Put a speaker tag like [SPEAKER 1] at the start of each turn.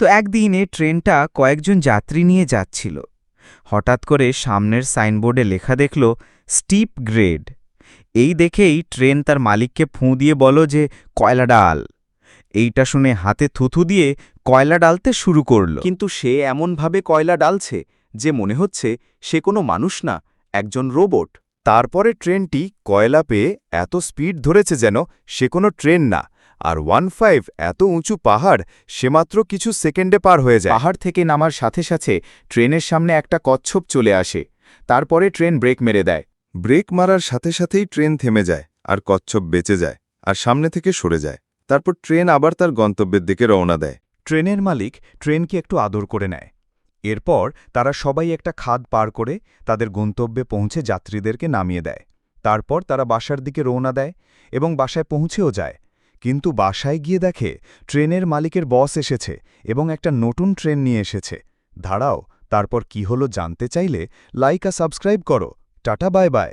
[SPEAKER 1] তো একদিনে ট্রেনটা কয়েকজন যাত্রী নিয়ে যাচ্ছিল। হঠাৎ করে সামনের সাইনবোর্ডে লেখা দেখল, স্টিপ গ্রেড। এই দেখেই ট্রেন তার মালিককে ফুঁ দিয়ে বলো যে, কয়লা ডাল। এইটা শুনে হাতে থুথু দিয়ে কয়লা ডালতে শুরু করল।
[SPEAKER 2] কিন্তু সে এমনভাবে কয়লা ডালছে যে মনে হচ্ছে সে কোনো মানুষ না, একজন রোবট। তারপরে ট্রেনটি কয়লা পেয়ে এত স্পিড ধরেছে যেন সে কোনো ট্রেন না। আর ওয়ান ফাইভ এত উঁচু পাহাড় সে মাত্র কিছু সেকেন্ডে পার হয়ে যায়। পাহাড় থেকে নামার সাথে সাথে ট্রেনের সামনে একটা কচ্ছপ চলে আসে। তারপরে ট্রেন ব্রেক মেরে দেয়।
[SPEAKER 3] ব্রেক মারার সাথে সাথেই ট্রেন থেমে যায় আর কচ্ছপ বেঁচে যায় আর সামনে থেকে সরে যায়। তারপর ট্রেন আবার তার গন্তব্যের দিকে রওনা দেয়।
[SPEAKER 2] ট্রেনের মালিক ট্রেনকে একটু আদর করে নেয়। এরপর তারা সবাই একটা খাদ পার করে তাদের গন্তব্যে পৌঁছে যাত্রীদেরকে নামিয়ে দেয়। তারপর তারা বাসার দিকে রওনা দেয় এবং বাসায় পৌঁছেও যায়। কিন্তু বাসায় গিয়ে দেখে ট্রেনের মালিকের বস এসেছে এবং একটা নতুন ট্রেন নিয়ে এসেছে। ধারাও তারপর কি হলো জানতে চাইলে লাইক সাবস্ক্রাইব করো। Tata, bye bye.